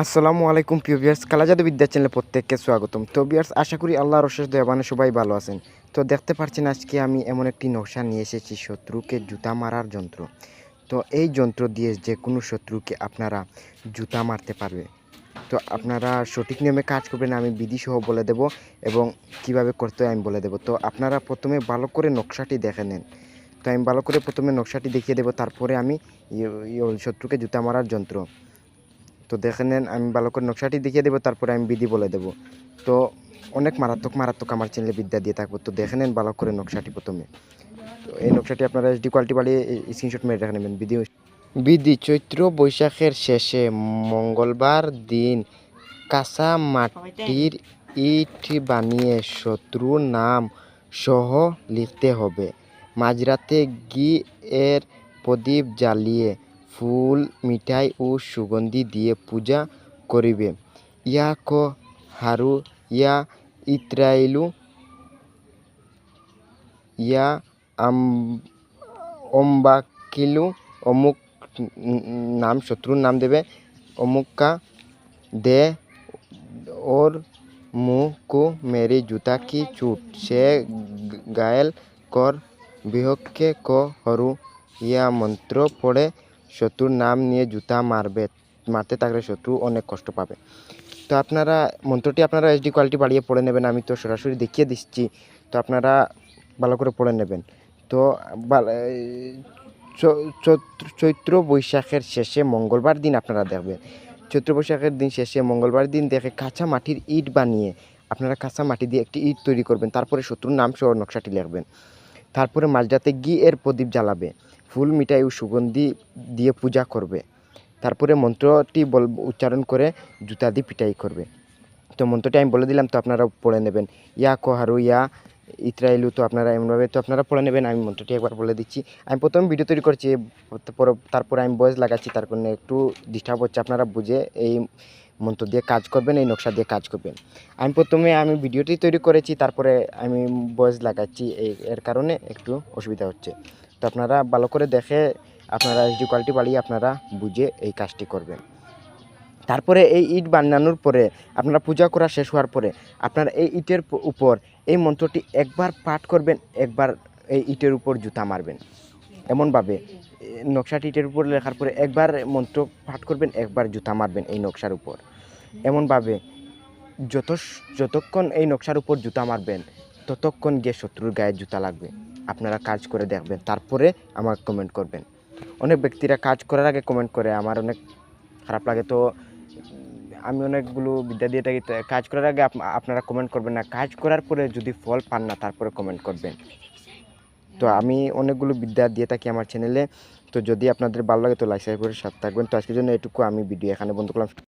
আসসালামু আলাইকুম প্রিয় ভিউয়ার্স, কালাজাদু বিদ্যা চ্যানেলে প্রত্যেককে স্বাগতম। তো ভিউয়ার্স, আশা করি আল্লাহর অশেষ দয়াবানে সবাই ভালো আছেন। তো দেখতে পাচ্ছেন আজকে আমি এমন একটি নকশা নিয়ে এসেছি শত্রুকে জুতা মারার যন্ত্র। তো এই যন্ত্র দিয়ে যে কোনো শত্রুকে আপনারা জুতা মারতে পারবে। তো আপনারা সঠিক নিয়মে কাজ করবেন, আমি বিধিসহ বলে দেব এবং কীভাবে করতে হয় আমি বলে দেব। তো আপনারা প্রথমে ভালো করে নকশাটি দেখে নেন। তো আমি ভালো করে প্রথমে নকশাটি দেখিয়ে দেবো, তারপরে আমি শত্রুকে জুতা মারার যন্ত্র। তো দেখে নেন, আমি ভালো করে নকশাটি দেখিয়ে দেবো, তারপরে আমি বিধি বলে দেবো। তো অনেক মারাত্মক মারাত্মক আমার চ্যানেলে বিদ্যা দিয়ে থাকব, তো দেখে নেন ভালো করে নকশাটি প্রথমে। তো এই নকশাটি আপনারা এসডি কোয়ালিটি বাড়িয়ে স্ক্রিনশট মেরে রেখে নেবেন, বিধি বিধি, চৈত্র বৈশাখের শেষে মঙ্গলবার দিন কাঁচা মাটির ইট বানিয়ে শত্রুর নাম সহ লিখতে হবে। মাঝরাতে ঘি এর প্রদীপ জ্বালিয়ে ফুল, মিঠাই ও সুগন্ধি দিয়ে পূজা করিবে। ইয়া ক হারু, ইয়া ইত্রাইলু, ইয়া অম্বাকিলু, অমুক নাম, শত্রুর নাম দেবে। অমুকা দে, ওর কো মেরি জুতা কি চুট। সে গ- গায়েল কর, বিহকে ক হরু। ইয়া মন্ত্র পড়ে শত্রুর নাম নিয়ে জুতা মারবে, মারতে থাকলে শত্রু অনেক কষ্ট পাবে। তো আপনারা, মন্ত্রটি আপনারা এইচডি কোয়ালিটি বাড়িয়ে পড়ে নেবেন, আমি তো সরাসরি দেখিয়ে দিচ্ছি। তো আপনারা ভালো করে পড়ে নেবেন। তো চৈত্র- বৈশাখের শেষে মঙ্গলবার দিন আপনারা দেখবেন। চৈত্র বৈশাখের দিন শেষে মঙ্গলবার দিন দেখে কাঁচা মাটির ইট বানিয়ে আপনারা কাঁচা মাটি দিয়ে একটি ইট তৈরি করবেন। তারপরে শত্রুর নাম সহ নকশাটি লিখবেন। তারপরে মাঝরাতে ঘি এর প্রদীপ জ্বালাবে। ফুল মিঠাই ও সুগন্ধি দিয়ে পূজা করবে। তারপরে মন্ত্রটি বল, উচ্চারণ করে জুতা দিয়ে পিটাই করবে। তো মন্ত্রটি আমি বলে দিলাম, তো আপনারা পড়ে নেবেন। ইয়া কোহারু ইয়া ইত্রাইলু, তো আপনারা এমনভাবে, তো আপনারা পড়ে নেবেন। আমি মন্ত্রটি একবার বলে দিচ্ছি। আমি প্রথমে ভিডিও তৈরি করছি, তারপর- তারপরে আমি বয়স লাগাচ্ছি, তার কারণে একটু ডিস্টার্ব হচ্ছে। আপনারা বুঝে এই মন্ত্র দিয়ে কাজ করবেন, এই নকশা দিয়ে কাজ করবেন। আমি প্রথমে আমি ভিডিওটি তৈরি করেছি, তারপরে আমি বয়স লাগাচ্ছি, এই, এর কারণে একটু অসুবিধা হচ্ছে। তো আপনারা ভালো করে দেখে আপনারা এইচডি কোয়ালিটি বাড়িয়ে আপনারা বুঝে এই কাজটি করবেন। তারপরে এই ইট বানানোর পরে আপনারা পূজা করা শেষ হওয়ার পরে আপনারা এই ইটের উপর এই মন্ত্রটি একবার পাঠ করবেন, একবার এই ইটের উপর জুতা মারবেন। এমনভাবে নকশাটি ইটের উপর লেখার পরে একবার মন্ত্র পাঠ করবেন, একবার জুতা মারবেন এই নকশার উপর। এমনভাবে যত যতক্ষণ এই নকশার উপর জুতা মারবেন, ততক্ষণ গিয়ে শত্রুর গায়ে জুতা লাগবে। আপনারা কাজ করে দেখবেন, তারপরে আমার কমেন্ট করবেন। অনেক ব্যক্তিরা কাজ করার আগে কমেন্ট করে, আমার অনেক খারাপ লাগে তো আমি অনেকগুলো বিদ্যা দিয়ে থাকি কাজ করার আগে আপ- আপনারা কমেন্ট করবেন না, কাজ করার পরে যদি ফল পান না, তারপরে কমেন্ট করবেন। তো আমি অনেকগুলো বিদ্যা দিয়ে থাকি আমার চ্যানেলে তো যদি আপনাদের ভালো লাগে তো লাইক সাবস্ক্রাইব করে সাথে থাকবেন। তো আজকের জন্য এটুকু, আমি ভিডিও এখানে বন্ধ করলাম।